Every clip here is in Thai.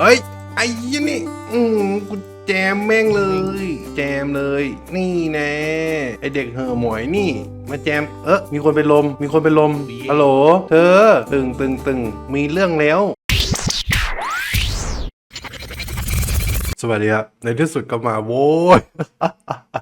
เอ้ย ไอ้ยี่นี่ อืมกูแจมแม่งเลย แจมเลย นี่แน่ไอเด็กเห่อหมอยนี่ มาแจม เออมีคนเป็นลม มีคนเป็นลมฮัลโหล เธอ ตึงตึงตึงมีเรื่องแล้ว สวัสดีครับ ในที่สุดก็มาโว้ย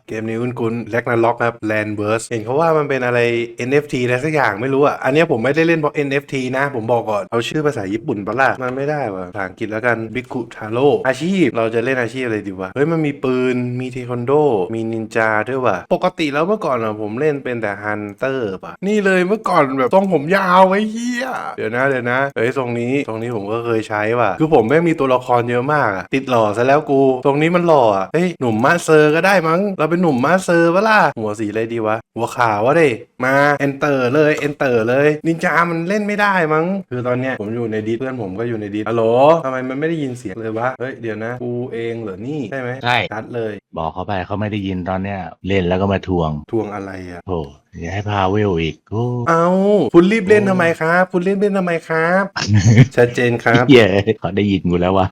เกมนี้คุ้นๆแลกนาล็อกครับ Land Burst เห็นเขาว่ามันเป็นอะไร NFT อะไรสักอย่างไม่รู้อะ อันนี้ผมไม่ได้เล่นเพราะ NFT นะ ผมบอกก่อน เอาชื่อภาษาญี่ปุ่นปะล่ะมันไม่ได้ว่ะภาษาอังกฤษแล้วกันบิคุทาโร่อาชีพเราจะเล่นอาชีพอะไรดีวะ เฮ้ย มันมีปืนมีเทควันโด มีนินจาด้วยว่ะ ปกติแล้วเมื่อก่อนอะผมเล่นเป็นแต่ฮันเตอร์ป่ะ นี่เลยเมื่อก่อนแบบทรงผมยาวไอ้เหี้ยเดี๋ยวนะเดี๋ยวนะเฮ้ยทรงนี้ทรงนี้ผมก็เคยใช้ว่ะคือผมแม่งมีตัวละครเยอะมากอะติดหล่อซะแล้วกู ตรงนี้มันหล่ออะเฮ้ยหนุ่มมาสเซอร์ก็ได้มั้ง เราเป็นหนุ่มมาสเซอร์ปะล่ะหัวสีอะไรดีวะ หัวขาววะเด้มา enter เลย enter เลยนินจามันเล่นไม่ได้มั้ง คือตอนเนี้ยผมอยู่ในดิสเพื่อนผมก็อยู่ในดิสฮัลโหลทำไมมันไม่ได้ยินเสียงเลยวะเฮ้ยเดี๋ยวนะกูเองเหรอนี่ใช่ไหมใช่ชัดเลย บอกเขาไปเขาไม่ได้ยินตอนเนี้ยเล่นแล้วก็มาทวง ทวงอะไรอะโธ่ อย่าให้พาเวลอีกโอ้เอาคุณรีบเล่นทำไมครับ คุณรีบเล่นทำไมครับ ชัดเจนครับเย้เขาได้ยินกูแล้วว่า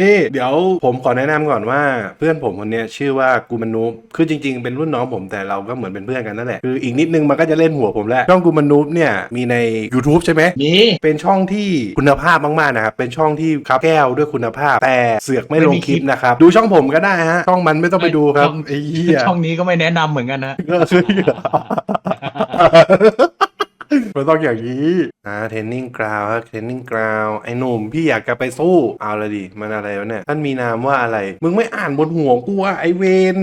นี่เดี๋ยวผมขอแนะนำก่อนว่า เพื่อนผมคนเนี้ยชื่อว่ากูมันนูบคือจริง ๆ เป็นรุ่นน้องผมแต่เราก็เหมือนเป็นเพื่อนกันนั่นแหละคืออีกนิดนึงมันก็จะเล่นหัวผมแล้วช่องกูมันนูบเนี่ยมีใน YouTube ใช่ไหมมีเป็นช่องที่คุณภาพมากๆนะครับเป็นช่องที่ครับแก้วด้วยคุณภาพ แต่เสือกไม่ลงคลิปนะครับดูช่องผมก็ได้ฮะช่องมันไม่ต้องไปดูครับไอ้เหี้ยช่องนี้ก็ไม่แนะนำเหมือนกันนะก็คือมันต้องอย่างนี้อ่าเทรนนิ่งกราวครับเทรนนิ่งกราวไอ้หนุ่มพี่อยากจะไปสู้เอาเลยดิมันอะไรวะเนี่ยท่านมีนามว่าอะไร มึงไม่อ่านบนหัวกูอะไอเวน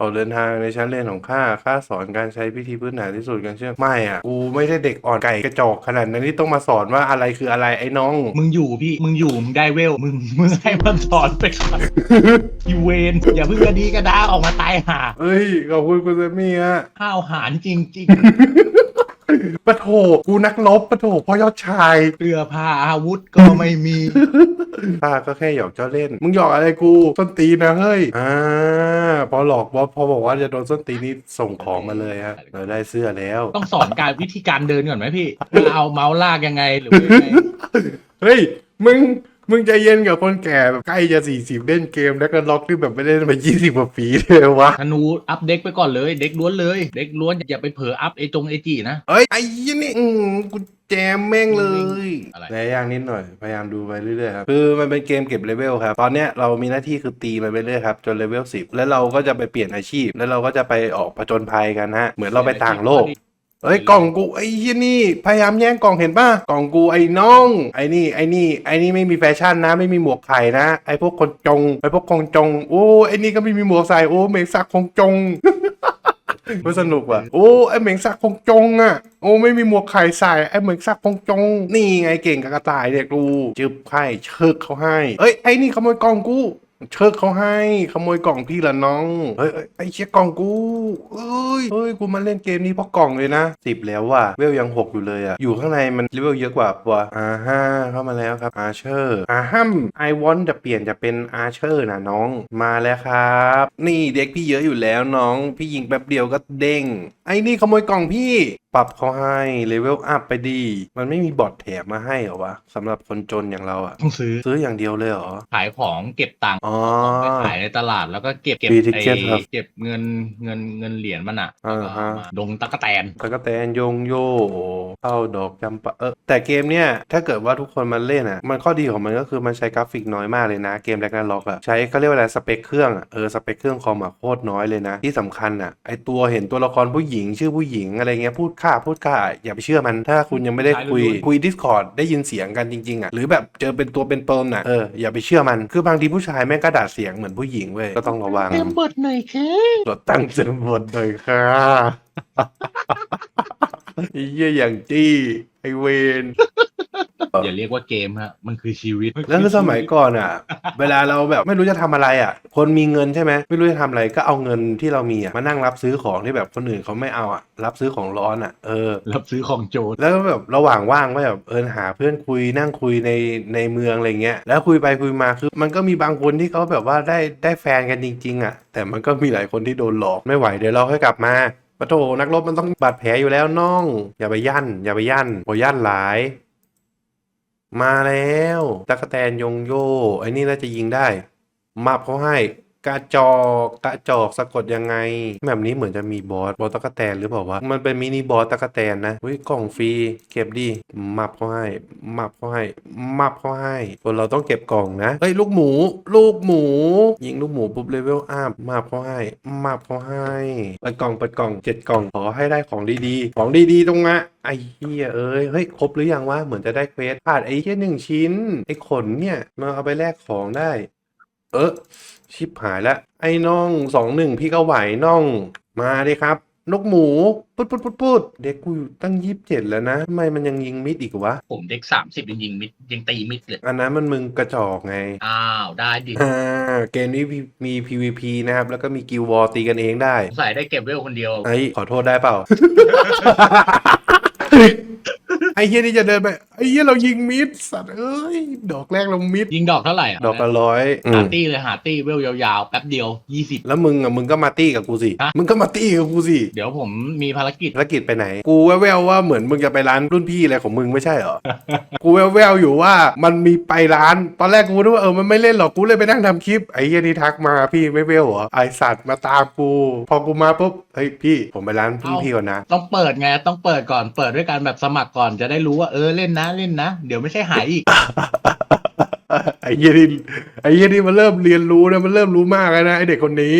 ออกเดินทางในชั้นเรียนของข้าข้าสอนการใช้พิธีพื้นฐานที่สุดกันเชื่อไม่อะกูไม่ได้เด็กอ่อนไก่กระจอกขนาดนั้นที่ต้องมาสอนว่าอะไรคืออะไรไอ้น้อง มึงอยู่พี่มึงอยู่มึงได้เวลมึงมึงให้มันสอนไปก่อนอีเวนอย่าเพิ่งกระดีกระดาออกมาตายห่าเอ้ยขอบคุณคุณเซมี่ฮะห้าวหาญจริง ปะโถกูนักรบปะโถพ่อยอดชายๆเสื้อผ้าอาวุธก็ไม่มีป้าก็แค่หยอกเจ้าเล่น มึงหยอกอะไรกูส้นตีนนะเฮ้ยอ่าพอหลอกบอสพอบอกว่าจะโดนส้นตีนนี่ส่งของมาเลยฮะเราได้เสื้อแล้วต้องสอนการวิธีการเดินก่อนไหมพี่ว่าเอาเมาส์ลากยังไงหรือว่ายังไง เฮ้ยมึง มึงใจเย็นกับคนแก่แบบใกล้จะสี่สิบเล่นเกมแล้วก็ล็อกที่แบบไม่ได้มายี่สิบกว่าปีเลยวะธนูอัพเด็กไปก่อนเลยเด็กล้วนเลย เด็กล้วนอย่าไปเผลออัพไอจงไอจีนะ เอ้ยไอ้ยี่นี่อืมกูแจมแม่งเลยอะไรและย่างนิดหน่อย พยายามดูไปเรื่อยๆครับ คือมันเป็นเกมเก็บเลเวลครับ ตอนเนี้ยเรามีหน้าที่คือตีมันไปเรื่อยครับ จนเลเวลสิบแล้วเราก็จะไปเปลี่ยนอาชีพ แล้วเราก็จะไปออกผจญภัยกันฮะ เหมือนเราไปต่างโลก เอ้ยกล่องกูไอ้เหี้ยนี่พยายามแย่งกล่องเห็นป่ะกล่องกูไอ้น้อง ไอ้นี่ไอ้นี่ไอ้นี่ไม่มีแฟชั่นนะ ไม่มีหมวกไข่นะไอ้พวกคนจงไอ้พวกคงจง โอ้ไอ้นี่ก็ไม่มีหมวกใส่โอ้เหม่งซักคงจงมันสนุกว่ะโอ้ไอ้เหม่งซักคงจงอะโอ้ไม่มีหมวกไข่ใส่ไอ้เหม่งซักคงจง นี่ไงเก่งกับกระต่ายเนี่ยกู จึบไข่เชิกเขาให้ เอ้ยไอ้นี่ขโมยกล่องกู เชิกเขาให้ขโมยกล่องพี่ละน้องเฮ้ยเอ้ยไอ้เชี่ยกล่องกูเอ้ยเฮ้ยกูมาเล่นเกมนี้เพราะกล่องเลยนะสิบแล้วว่ะเวลยังหกอยู่เลยอะอยู่ข้างในมันเลเวลเยอะกว่าปะอ่าฮ่าเข้ามาแล้วครับอาเชอร์อ่าฮัมไอวอนจะเปลี่ยนจะเป็นอาเชอร์นะน้องมาแล้วครับ นี่เด็กพี่เยอะอยู่แล้วน้อง พี่ยิงแป๊บเดียวก็เด้งไอ้นี่ขโมยกล่องพี่ ปรับเขาให้เลเวลอัพไปดี มันไม่มีบอทแถมมาให้เหรอวะสำหรับคนจนอย่างเราอะต้องซื้อ ซื้ออย่างเดียวเลยเหรอ ขายของเก็บตังค์อ๋อ ไปขายในตลาดแล้วก็เก็บเก็บฟรีไอ้ ticket ครับเก็บเงินเงินเงินเหรียญมันอะอ่าแล้วก็ฮะเอามาดงตะกแตน ตะกแตนโยงโยเข้าดอกจำปะเออแต่เกมเนี้ยถ้าเกิดว่าทุกคนมันเล่นอะ มันข้อดีของมันก็คือมันใช้กราฟิกน้อยมากเลยนะ เกมแรกนาล็อกอะ ใช้เขาเรียกว่าอะไรสเปคเครื่องอะเออสเปคเครื่องคอมอะโคตรน้อยเลยนะ ที่สำคัญอะไอตัวเห็นตัวละครผู้หญิงชื่อผู้หญิงอะไรเงี้ยพูดค่าพูดค่าอย่าไปเชื่อมัน ถ้าคุณยังไม่ได้คุยคุย Discord ได้ยินเสียงกันจริงๆอะหรือแบบเจอเป็นตัวเป็นตนอะเอออย่าไปเชื่อมัน คือบางทีผู้ชายแม่งกระดาษเสียงเหมือนผู้หญิงเว้ยก็ต้องระวังเต็มบทหน่อยค่ะกดตั้งเต็มบทเลยค่ะไอ้เหี้ยอย่างจี้ไอเวน อย่าเรียกว่าเกมฮะ มันคือชีวิตแล้วคือสมัยก่อนอะ เวลาเราแบบไม่รู้จะทำอะไรอะ คนมีเงินใช่ไหมไม่รู้จะทำอะไรก็เอาเงินที่เรามีอะมานั่งรับซื้อของที่แบบคนอื่นเขาไม่เอาอะรับซื้อของร้อนอะเออรับซื้อของโจรแล้วก็แบบระหว่างว่างก็แบบเออหาเพื่อนคุยนั่งคุยในในเมืองอะไรเงี้ยแล้วคุยไปคุยมาคือ มันก็มีบางคนที่เขาแบบว่าได้ได้แฟนกันจริง ๆ อะ แต่มันก็มีหลายคนที่โดนหลอกไม่ไหวเดี๋ยวเราค่อยกลับมาปะโถนักรบมันต้องบาดแผลอยู่แล้วน้อง อย่าไปยั่น อย่าไปยั่นโอย่านหลาย มาแล้วตั๊กแตนยงโยไอ้นี่น่าจะยิงได้มาเขาให้ กระจอกกระจอกสะกดยังไง แบบนี้เหมือนจะมีบอสบอสตั๊กแตนหรือเปล่าวะมันเป็นมินิบอสตั๊กแตนนะเฮ้ยกล่องฟรีเก็บดิมับเขาให้มับเขาให้มับเขาให้คนเราต้องเก็บกล่องนะเฮ้ยลูกหมู ลูกหมู ยิงลูกหมูปุ๊บเลเวลอัพมับเขาให้มับเขาให้เปิดกล่องเปิดกล่องเจ็ดกล่องขอให้ได้ของดีๆ ของดีๆตรงนะไอ้เหี้ยเอ้ยเฮ้ยครบหรือยังวะเหมือนจะได้เควสขาดไอ้แค่หนึ่งชิ้นไอ้ขนเนี่ยมาเอาไปแลกของได้ เออชิบหายแล้วไอ้น้องสองหนึ่งพี่ก็ไหวน้องมาดิครับ นกหมูปุ๊ดปุ๊ดปุ๊ดปุ๊ดเด็กกูอยู่ตั้งยี่สิบเจ็ดแล้วนะทำไมมันยังยิงมิดอีกวะ ผมเด็กสามสิบยังยิงมิดยังตีมิดเลย อันนั้นมันมึงกระจอกไง อ้าวได้ดิอ่าเกมนี้มี PVP นะครับ แล้วก็มีกิลวอร์ตีกันเองได้ใส่ได้เก็บเวลคนเดียว ไอ้ขอโทษได้เปล่า ไอ้เฮียนี่จะเดินไปไอ้เฮียเรายิงมิดสัตว์เอ้ยดอกแรกเรามิดยิงดอกเท่าไหร่ะดอกละร้อยอืหามตี้เลยหาตี้เวลยาวๆแป๊บเดียวยี่สิบ แล้วมึงอะมึงก็มาตี้กับกูสิฮะ มึงก็มาตี้กับกูสิเดี๋ยวผมมีภารกิจ ภารกิจไปไหน กูแว่วๆว่าเหมือนมึงจะไปร้านรุ่นพี่อะไรของมึงไม่ใช่เหรอ กูแว่วๆอยู่ว่ามันมีไปร้าน ตอนแรกกูนึกว่าเออมันไม่เล่นหรอกกูเลยไปนั่งทำคลิปไอ้เฮียนี่ทักมาพี่ไม่เวลเหรอไอสัตว์มาตามกู พอกูมาปุ๊บเฮ้ยพี่ผมไปร้านรุ่นพี่ก่อนนะ ต้องเปิดไงต้องเปิดก่อนเปิดด้วยการแบบสมัครก่อนจะได้รู้ว่าเออเล่นนะเล่นนะ เดี๋ยวไม่ใช่หายอีกไอ้เฮียนี่ ไอ้เฮียนี่มันเริ่มเรียนรู้นะมันเริ่มรู้มากแล้วนะไอเด็กคนนี้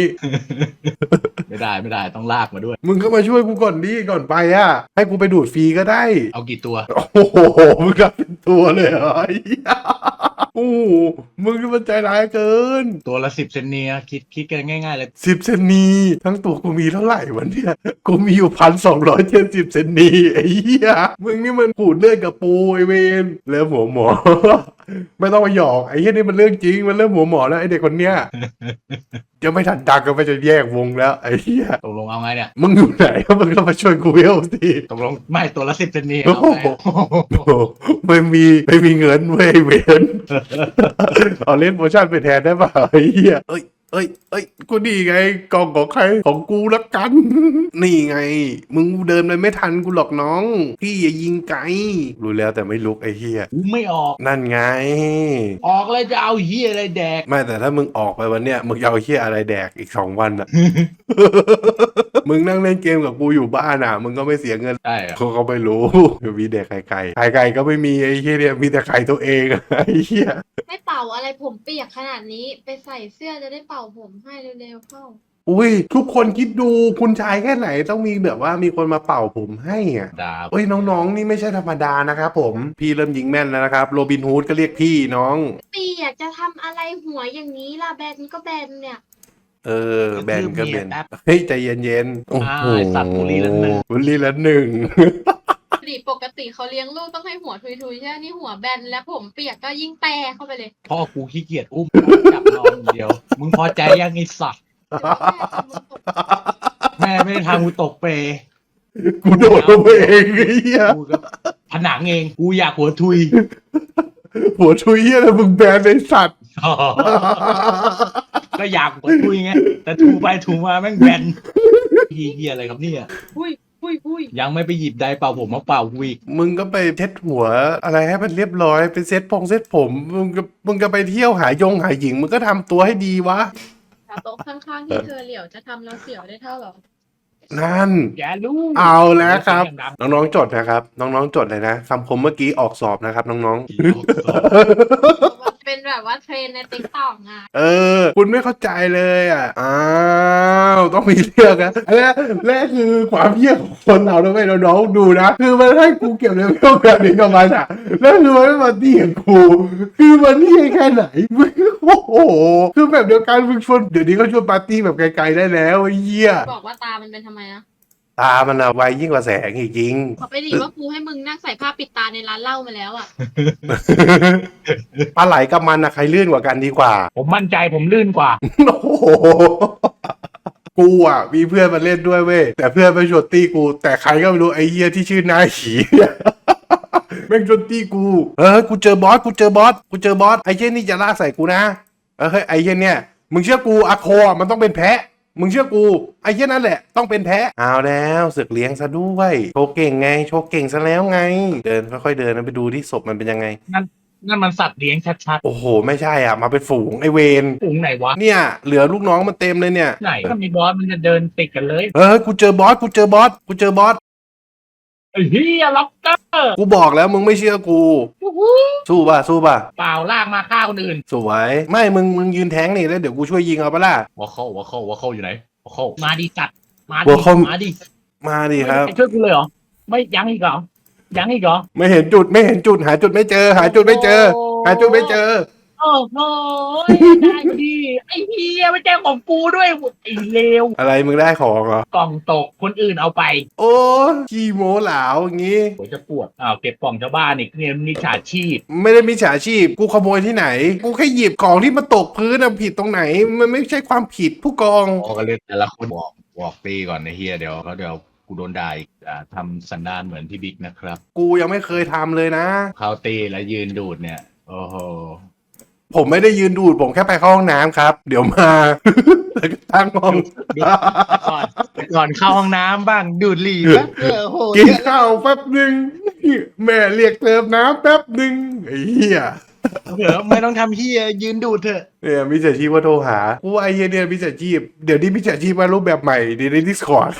ไม่ได้ไม่ได้ต้องลากมาด้วย มึงก็มาช่วยกูก่อนดิก่อนไปอะ ให้กูไปดูดฟรีก็ได้ เอากี่ตัว โอ้โหมึงรับเป็นตัวเลยเหรอไอ้เหี้ยโอ้โหมึงนี่มันใจร้ายเกินตัวละสิบเซนเนียคิดคิดกันง่ายๆเลยสิบเซนนีทั้งตัวกูมีเท่าไหร่วันเนี้ยกูมีอยู่พันสองร้อยเจ็ดสิบเซนนีไอ้เหี้ยมึงนี่มันขูดเลือดกับปูไอเวนเริ่มหัวหมอ ไม่ต้องมาหยอกไอ้เหี้ยนี่มันเรื่องจริงมันเริ่มหัวหมอแล้วไอ้เด็กคนเนี้ยจะไม่ทันดังก็ไม่จะแยกวงแล้วไอ้เหี้ยตกลงเอาไงเนี่ยมึงอยู่ไหนมึงก็มาช่วยกูเวลสิตกลงไม่ตัวละสิบเซนเนียโอ้เอาโหไงโอ้โหไม่มีไม่มีเงินเว้ยเวนเอาเล่นโมชั่นไปแทนได้ป่ะไอ้เหี้ยเอ้ย เอ้ย เอ้ยกูนี่ไง กล่องของใครของกูละกัน นี่ไง มึงเดินไปไม่ทันกูหรอกน้อง พี่อย่ายิงไกล รู้แล้วแต่ไม่ลุกไอ้เหี้ยกูไม่ออก นั่นไง ออกเลยจะเอาเฮียอะไรแดก ไม่แต่ถ้ามึงออกไปวันเนี้ยมึงจะเอาเหี้ยอะไรแดกอีกสองวันอะมึงนั่งเล่นเกมกับกูอยู่บ้านอะ มึงก็ไม่เสียเงินได้เหรอเขาก็ไม่รู้ มีเด็กไข่ไก่ไข่ไก่ก็ไม่มีไอ้เหี้ยเนี่ยมีแต่ไข่ตัวเองอะไอ้เหี้ยให้เป่าอะไรผมเปียกขนาดนี้ ไปใส่เสื้อจะได้เป่าผมให้เร็วๆเข้า อุ้ยทุกคนคิดดูคุณชายแค่ไหนต้องมีแบบว่ามีคนมาเป่าผมให้อะดาบเอ้ยน้องๆ นี่ไม่ใช่ธรรมดานะครับผมพี่เริ่มยิงแม่นแล้วนะครับโรบินฮูดก็เรียกพี่น้องเปียกจะทำอะไรหัวอย่างนี้ล่ะแบนก็แบนเนี่ย เออ แบนก็แบนเฮ้ยใจเย็นๆโอ้โหอ่าไอ้สัตว์บุรีละหนึ่ง บุรีละหนึ่ง ปกติปกติเขาเลี้ยงลูกต้องให้หัวทุยๆใช่ไหมนี่หัวแบนแล้วผมเปียกก็ยิ่งแปรเข้าไปเลยพ่อกูขี้เกียจอุ้มจับนอนอย่างเดียว มึงพอใจยังไอ้สัตว์เดี๋ยวแม่ทำมึงตกแม่ไม่ได้ทำกูตกเปรย์กูโดดลงไปเองไอ้เหี้ยกูก็ผนังเองกูอยากหัวทุยหัวชุยเหี้ยแล้วมึงแบนไอ้สัตว์ก็อยากหัวทุยไงแต่ถูไปถูมาแม่งแบนพี่เฮียอะไรครับเนี่ยหุยหุ ยหุยยังไม่ไปหยิบไดร์เป่าผมมาเป่ากูอีกมึงก็ไปเช็ดหัวอะไรให้มันเรียบร้อยไปเซ็ตพงเซ็ตผม มึงก็มึงก็ไปเที่ยวหายงหาหญิง มึงก็ทำตัวให้ดีวะ แต่โต๊ะข้างๆที่เธอเหลียวจะทำเราเสียวได้เท่าเหรอ นั่นแกรู้เอาแล้วครับเสียงดังน้องๆจดนะครับ น้องๆจดเลยนะคำคมเมื่อกี้ออกสอบนะครับ น้องมันเป็นแบบว่าเทรนในติ๊กต็อกอะๆเออ คุณไม่เข้าใจเลยอะ อ้าว ต้องมีเรื่องนะและและคือความเหี้ยของคนเราด้วยน้องๆดูนะ คือมันให้กูเก็บเลเวลแบบนี้กับมันอะ แล้วคือมันไม่มาตีกับกู คือมันนี่แค่ไหนมึงโอ้โห คือแบบเดียวกันมึงชวนเดี๋ยวนี้เขาชวนปาร์ตี้แบบไกลๆได้แล้วไอ้เหี้ย บอกว่าตามันเป็นทำไมนะ ตามันอะไวยิ่งกว่าแสงอีกจริงเขาไปดีว่ากูให้มึงนั่งใส่ผ้าปิดตาในร้านเหล้ามาแล้วอะ ปลาไหลกับมันอะใครลื่นกว่ากันดีกว่า ผมมั่นใจผมลื่นกว่า โอ้โหกูอะมีเพื่อนมาเล่นด้วยเว้ยแต่เพื่อนไม่ชวนตี้กู แต่ใครก็ไม่รู้ไอ้เหี้ยที่ชื่อนายขีเนี่ยแม่งชวนตี้กู เออกูเจอบอสกูเจอบอสกูเจอบอสไอ้เหี้ยนี่จะลากใส่กูนะเออเฮ้ยไอ้เหี้ยเนี่ยมึงเชื่อกูอะโคอะมันต้องเป็นแพะ มึงเชื่อกู ไอ้เหี้ยนั่นแหละ ต้องเป็นแพ้เอาแล้วศึกเลี้ยงซะด้วยโชว์เก่งไงโชว์เก่งซะแล้วไง เดินค่อยๆเดินนะไปดูที่ศพมันเป็นยังไง นั่นมันสัตว์เลี้ยงชัดโอ้โห ไม่ใช่อะ มาเป็นฝูงไอเวนๆฝูงไหนวะ เนี่ย เหลือลูกน้องมันเต็มเลยเนี่ย ไหนถ้ามีบอสมันจะเดินติดกันเลย เออกูเจอบอสกูเจอบอสกูเจอบอส ไอ้เฮียล็อกเกอร์กูบอกแล้วมึงไม่เชื่อกูวู้ฮู้สู้ป่ะสู้ป่ะเปล่าลากมาฆ่าคนอื่น สวยไม่มึงมึงยืนแทงนี่แล้วเดี๋ยวกูช่วยยิงเอาปะล่ะวอลเข้าวอลเข้าวอลเข้าอยู่ไหนวอลเข้ามาดีจัด มาหัดีวข้อ มาดีมาดิครับ ไม่ช่วยกูเลยเหรอ ไม่ยังอีกเหรอ ยังอีกเหรอไม่เห็นจุดไม่เห็นจุดหาจุดไม่เจอ หาจุดไม่เจอ หาจุดไม่เจอ โอ้โหได้ดีไอ้เฮียไม่แจ้งของกูด้วยไอ้เลวอะไรมึงได้ของเหรอกล่องตกคนอื่นเอาไปโอ้ขี้โมเหลาวอย่างงี้โหจะปวดอ้าวเก็บกล่องชาวบ้านอีกเนี่ยนี่ฉาชีพ ไม่ได้มีฉาชีพ กูขโมยที่ไหน กูแค่หยิบของที่มันตกพื้นอะผิดตรงไหน มันไม่ใช่ความผิดผู้กองพอกันเลยแต่ละคนบอกบอกตีก่อนไอ้เฮียเดี๋ยวเขาเดี๋ยวกูโดนด่าอีกอ่าทำสันดานเหมือนพี่บิ๊กนะครับ กูยังไม่เคยทำเลยนะ เข้าตีแล้วยืนดูดเนี่ย โอ้โห ผมไม่ได้ยืนดูด ผมแค่ไปเข้าห้องน้ำครับ เดี๋ยวมา แล้วก็ตั้งห้องก่อนก่อนเข้าห้องน้ำบ้างดูดหลีบ้างเออโหกินข้าวแป๊บหนึ่งแม่เรียกเติมน้ำแป๊บหนึ่งไอ้เหี้ยเถอะไม่ต้องทำเฮียยืนดูดเถอะเนี่ยมิจฉาชีพว่าโทรหากูว่าไอ้เหี้ยเนี่ยมิจฉาชีพเดี๋ยวนี้มิจฉาชีพมารูปแบบใหม่ในดิสคอร์ด